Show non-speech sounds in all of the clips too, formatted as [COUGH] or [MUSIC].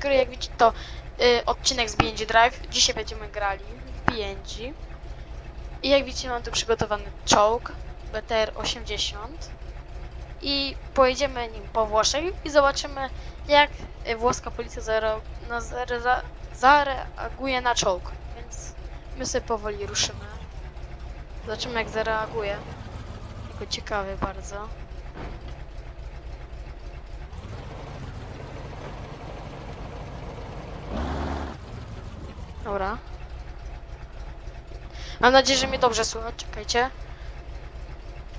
Maker, jak widzicie to y, odcinek z BNG Drive. Dzisiaj będziemy grali w BNG. I jak widzicie mam tu przygotowany czołg BTR-80 i pojedziemy nim po Włoszech i zobaczymy jak włoska policja zare, no, zare, za- zareaguje na czołg. Więc my sobie powoli ruszymy. Zobaczymy jak zareaguje. Jako ciekawy bardzo. Dobra. Mam nadzieję, że mnie dobrze słychać. Czekajcie.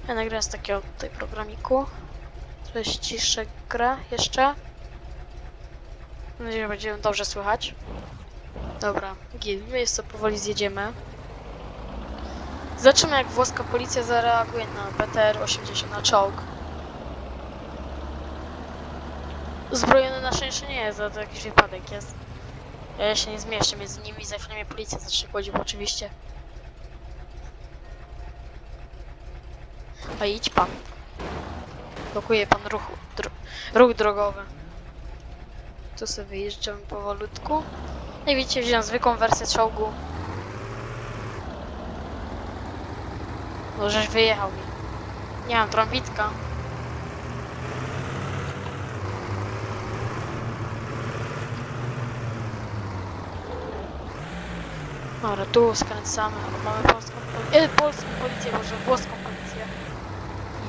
Ja nagrałem z takiego tutaj programiku. Trochę ściszę grę jeszcze. Mam nadzieję, że będzie dobrze słychać. Dobra, git. My jeszcze powoli zjedziemy. Zobaczymy jak włoska policja zareaguje na BTR-80, na czołg. Uzbrojony na szczęście nie jest, ale to jakiś wypadek jest. Ja się nie zmieszczę między nimi, za chwilę mnie policja zacznie oczywiście. A idź pan. Blokuje pan ruchu, dro ruch drogowy. Tu sobie wyjeżdżamy powolutku. No i widzicie, wziąłem zwykłą wersję czołgu. No żeś wyjechał mi. Nie mam trąbitka. Dobra, tu skręcamy. Mamy polską policję. E, polską policję, może włoską policję.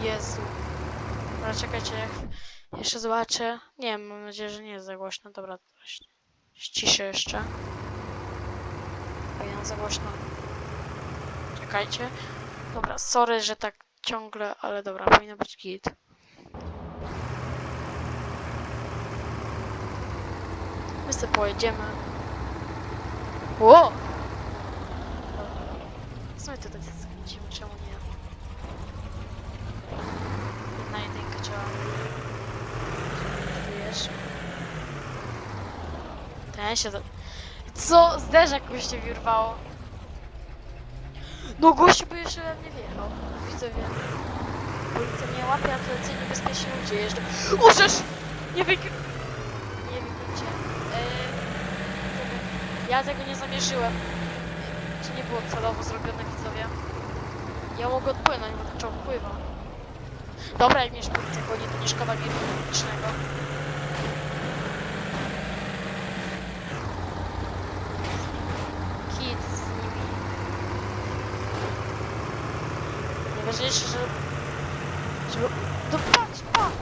Jezu. Dobra, czekajcie, jak jeszcze zobaczę. Nie wiem, mam nadzieję, że nie jest za głośno. Dobra, właśnie. Ściszę jeszcze. Powinien za głośno. Czekajcie. Dobra, sorry, że tak ciągle, ale dobra, powinno być git. My sobie pojedziemy. Ło! W sumie tutaj skręcimy, czemu nie? Jedna jedynka trzeba. Wiesz? Ten się... za- Co? Zderzak mi się wyrwało. No gościu by jeszcze we mnie wjechał. Widzowie. Policja mnie łapie, a to lecenie niebezpiecznie ludzie jeżdżą. Użesz! Nie wyk... Nie wykrycie. Eee, ja tego nie zamierzyłem. Czy nie było celowo zrobione, widzowie? Ja mogę odpłynąć, bo czołg pływa. Dobra, jak mnie policja goni, to nie szkoda ruchu publicznego. Kit z nimi. Najważniejsze, że... Żeby... No patrz, patrz!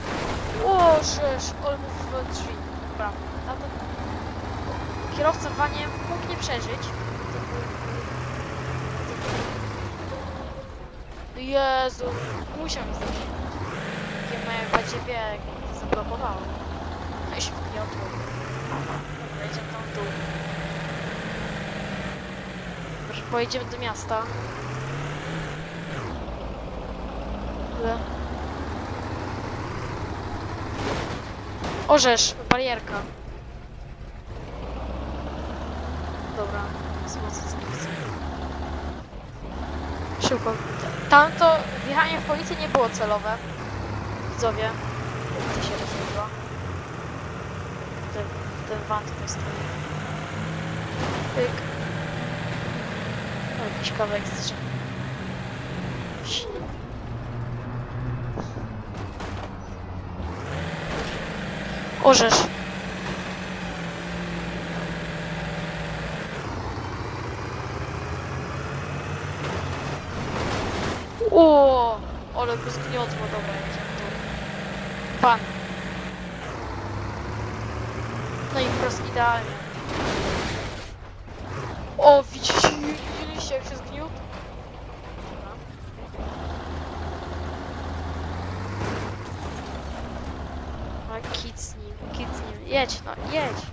O, żeż, w drzwi. Dobra, a to... Kierowca w wanie mógł nie przeżyć. Jezu, musiał mi zabić. Takie moje badziewie zablokowało. No i się wgniotło. Dobra, jedziemy tam w dół. Może pojedziemy do miasta. Ale... Orzesz, barierka. Dobra, z Szybko. Tamto wjechanie w policję nie było celowe. Widzowie. Policja się rozbiegła. Ten, ten van tutaj stoi. Pyk. O, jakiś kawałek drzew. Orzesz. O, ale go zgniotło, dobra, jedziemy tu. Pan. No i wprost idealnie. O, widzicie, widzieliście jak się zgniótł? A kit z nim, kit z nim. Jedź, no, jedź.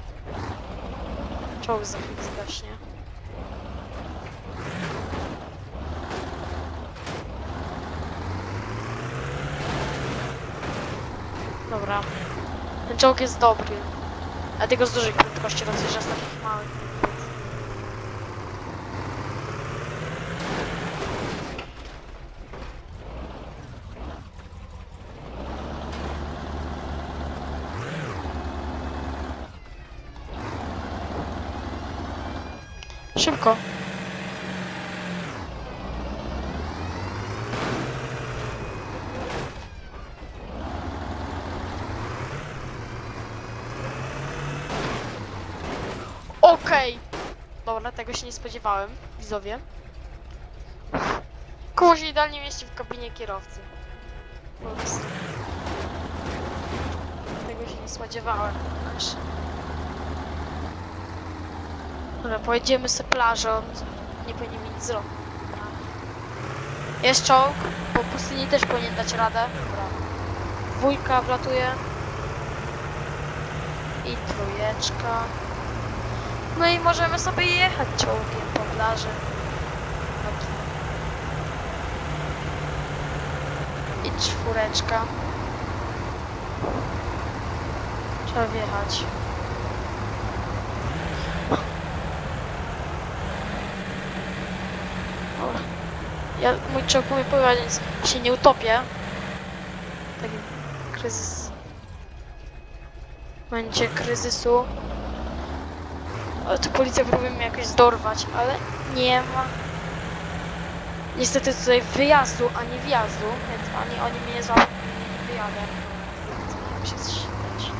Czołg za chwilę zgaśnie. Dobra. Ten czołg jest dobry. A Dlatego z dużych prędkości rozjeżdża z takich małych. Szybko. Się nie spodziewałem, widzowie. Koło idealnie mieści w kabinie kierowcy. Po prostu. Tego się nie spodziewałem. Aż. Dobra, pojedziemy sobie plażą. Nie powinien mi nic zrobić. Jest czołg, bo pustyni też powinien dać radę. Dobra. Wlatuje. I trójeczka. No i możemy sobie jechać czołgiem po plaży. I czwóreczka. Trzeba wjechać. Ja, mój czołg pływać, więc się nie utopię. Taki kryzys. W momencie kryzysu. Tu policja próbuje mnie jakoś dorwać, ale nie ma. Niestety tutaj wyjazdu, a nie wjazdu, więc ani oni mnie nie złapią, ani nie wyjadę. Jak się śmieć,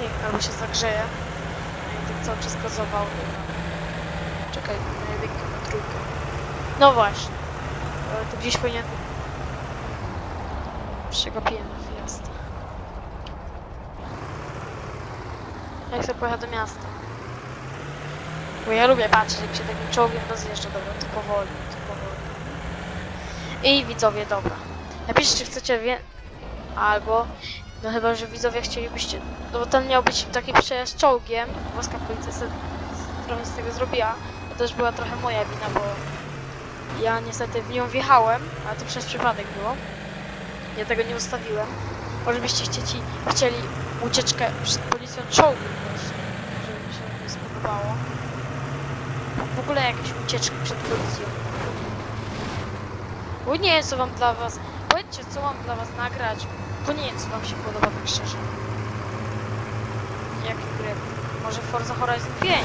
nie Albo się zagrzeje. A i tak cały czas gazował. Czekaj, na jedynkę, na trójkę. No właśnie. Tu gdzieś powinien... Przegapiłem Jak chcę pojechać do miasta. Bo ja lubię patrzeć, jak się takim czołgiem rozjeżdża. Dobra, to powoli, to powoli. I widzowie, dobra. Napiszcie, czy chcecie wie... Albo... No chyba, że widzowie chcielibyście... No bo ten miał być taki przejazd czołgiem. Włoska policja trochę z tego zrobiła. To też była trochę moja wina, bo... Ja niestety w nią wjechałem, ale to przez przypadek było. Ja tego nie ustawiłem. Może byście chcieli, chcieli ucieczkę przed policją czołgiem właśnie, żeby mi się nie spodobało. W ogóle jakieś ucieczki przed policją. Bo nie wiem co wam dla was, powiedzcie co mam dla was nagrać, bo nie wiem co wam się podoba tak szczerze. Jakie gry? Może Forza Horizon 5?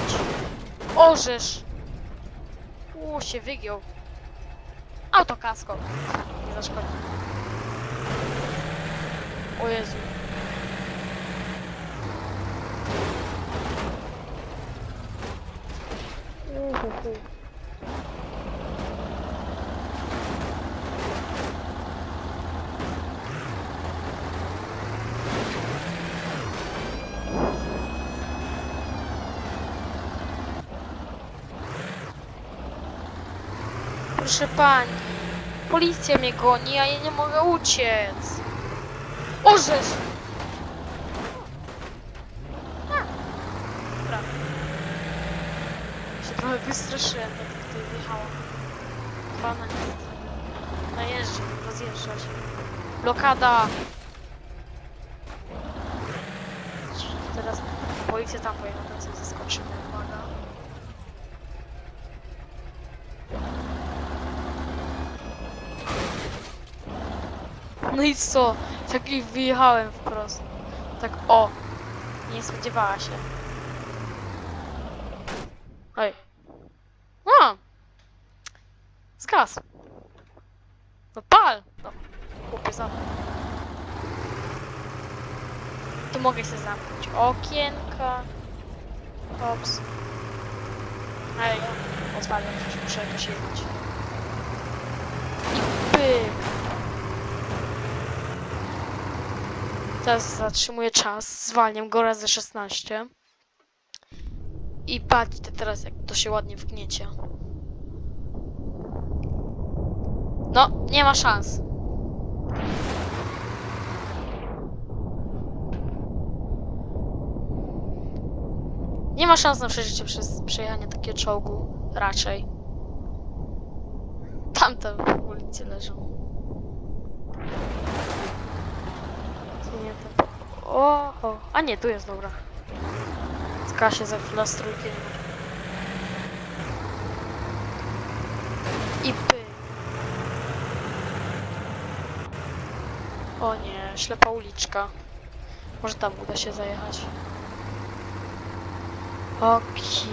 Orzesz! Uuu, się wygiął. Autokasko. Nie zaszkodzi. O Jezu. Proszę pani, policja mnie goni, a ja nie mogę uciec. Orzesz! A, Dobra. Się trochę wystraszyłem, jak tutaj wjechałam. Pana nie najeżdżę, rozjeżdżać. Blokada! Teraz policja tam pojechała, tam sobie zaskoczymy, uwaga. No i co? Tak i wyjechałem wprost. Tak o! Nie spodziewała się. Oj. A! Skaz. No pal! No, chłopie zamknął. Tu mogę się zamknąć okienka. Ops. Ej, otwarłem, przecież muszę jakoś jechać. I pyk. Teraz zatrzymuję czas, zwalniam go razy 16. I patrzcie teraz, jak to się ładnie wgniecie. No, nie ma szans. Nie ma szans na przeżycie przez przejechanie takiego czołgu. Raczej. Tamte w ulicy leżą. Nie, to... Oho. A nie, tu jest dobra. Ska się za chwilę z trójkiem. I O nie, ślepa uliczka. Może tam uda się zajechać. Oki.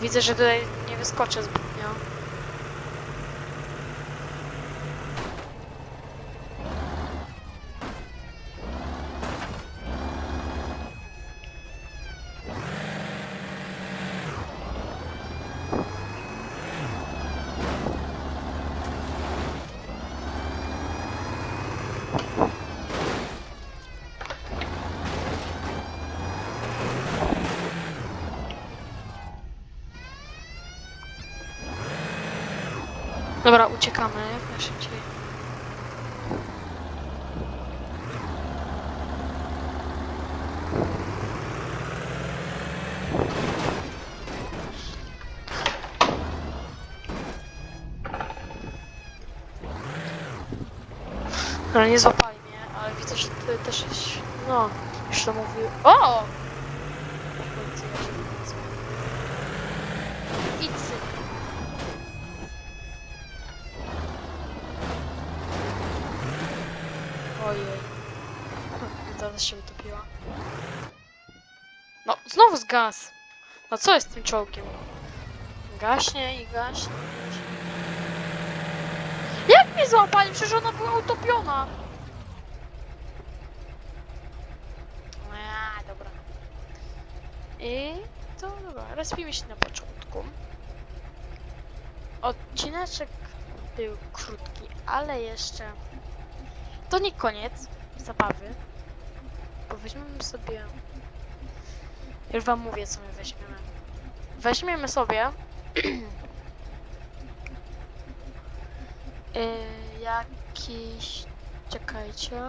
Widzę, że tutaj nie wyskoczę zbytnio. Dobra, uciekamy jak najszybciej. No nie złapali mnie, ale widzę, że ty też jest... No, już to mówił. O! Policja się nazywa. Idź synu. Ojej. Zaraz się utopiła. No, znowu zgas! No co jest z tym czołgiem? Gaśnie i gaśnie. Jak mnie złapali? Przecież ona była utopiona! A, dobra. I to dobra, respimy się na początku. Odcineczek był krótki, ale jeszcze to nie koniec zabawy, bo weźmiemy sobie. Już wam mówię, co my weźmiemy. Weźmiemy sobie yy, [CLEARS THROAT] jakiś. Czekajcie.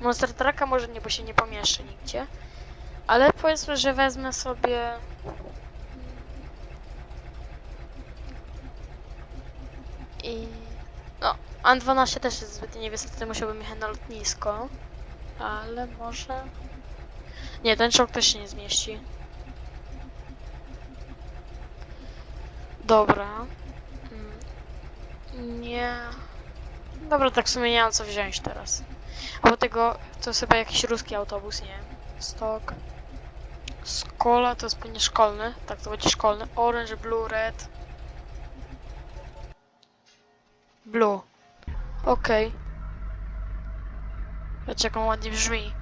Monster Trucka może nie, bo się nie pomieszczy nigdzie. Ale powiedzmy, że wezmę sobie. I. No, An-12 też jest zbyt niewysoki, musiałbym jechać na lotnisko. Ale może... Nie, ten czołg też się nie zmieści. Dobra. Mm, Nie... Dobra, tak w sumie nie mam co wziąć teraz. A do tego to jest chyba jakiś ruski autobus, nie. Stok. Skola to jest pewnie szkolny. Tak, to będzie szkolny. Orange, blue, red. Blue. Okej. Patrz ładnie brzmi.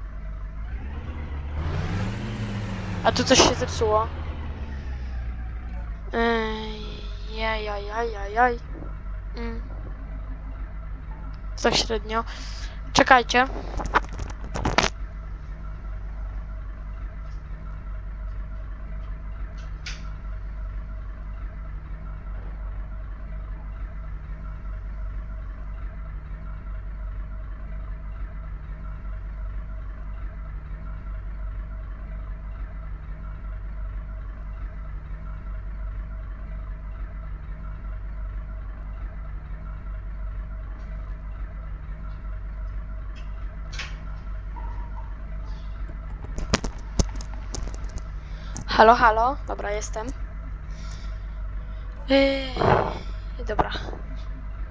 A tu coś się zepsuło. Ej, jaj, jaj, jaj, jaj. Mm. Tak średnio. Czekajcie. Halo, halo. Dobra, jestem. Yy, dobra.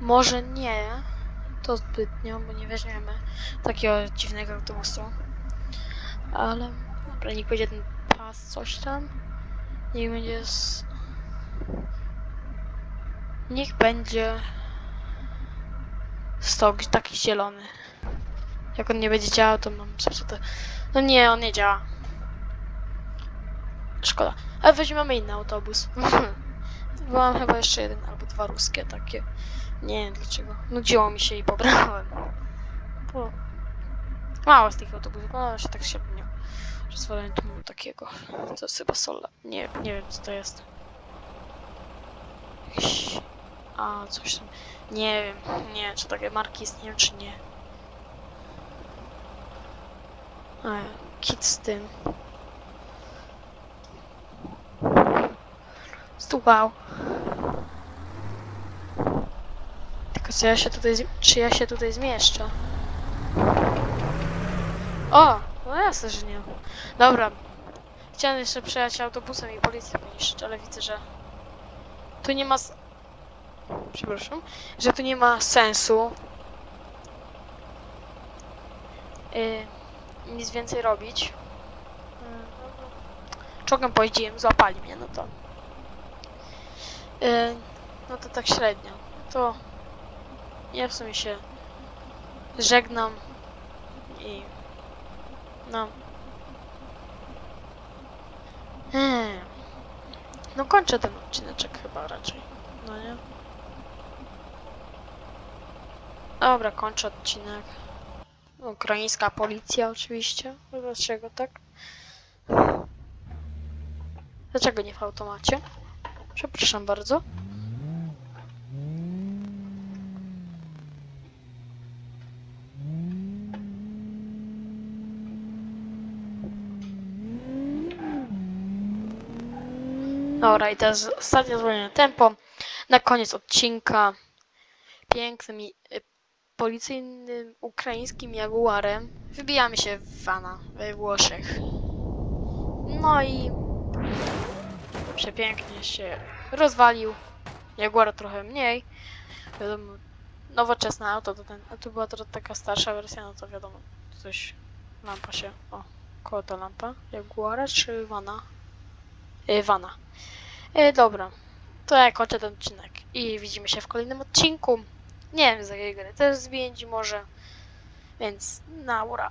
Może nie to zbytnio, bo nie weźmiemy takiego dziwnego autobusu. Ale dobra, niech będzie ten pas, coś tam. Niech będzie z... Niech będzie stok taki zielony. Jak on nie będzie działał, to mam zepsute. No nie, on nie działa. Szkoda. Ale weźmiemy inny autobus. [LAUGHS] Bo mam chyba jeszcze jeden albo dwa ruskie takie. Nie wiem dlaczego. Nudziło mi się i pobrałem. Bo mało z tych autobusów, no się tak średnio. Rozwalałem tu takiego. To jest chyba sola. Nie, nie wiem co to jest. A, coś tam. Nie wiem, nie czy takie marki istnieją czy nie. A, kit z tym. Wow. Tylko czy ja się tutaj, czy ja się tutaj zmieszczę? O, no jasne, że nie. Dobra. Chciałem jeszcze przejechać autobusem i policję poniszczyć, ale widzę, że tu nie ma... Przepraszam. Że tu nie ma sensu. y, nic więcej robić. Y, Czołgiem pojeździłem, złapali mnie, no to. Y, no to tak średnio. To ja w sumie się żegnam i no. Hmm. No kończę ten odcineczek chyba raczej. No nie? Dobra, kończę odcinek. Ukraińska policja oczywiście. Dlaczego tak? Dlaczego nie w automacie? Przepraszam bardzo. Dobra, i teraz ostatnie zwolnione tempo. Na koniec odcinka pięknym i y, policyjnym ukraińskim jaguarem wybijamy się w Wana we Włoszech. No i przepięknie się rozwalił. Jaguar trochę mniej. Wiadomo, nowoczesne auto to ten, a tu była to taka starsza wersja, no to wiadomo, coś, lampa się, o, koło ta lampa, Jaguara czy Vana? Yy, Vana. Yy, dobra, to ja kończę ten odcinek i widzimy się w kolejnym odcinku. Nie wiem z jakiej gry, też z BNG może, więc na ura.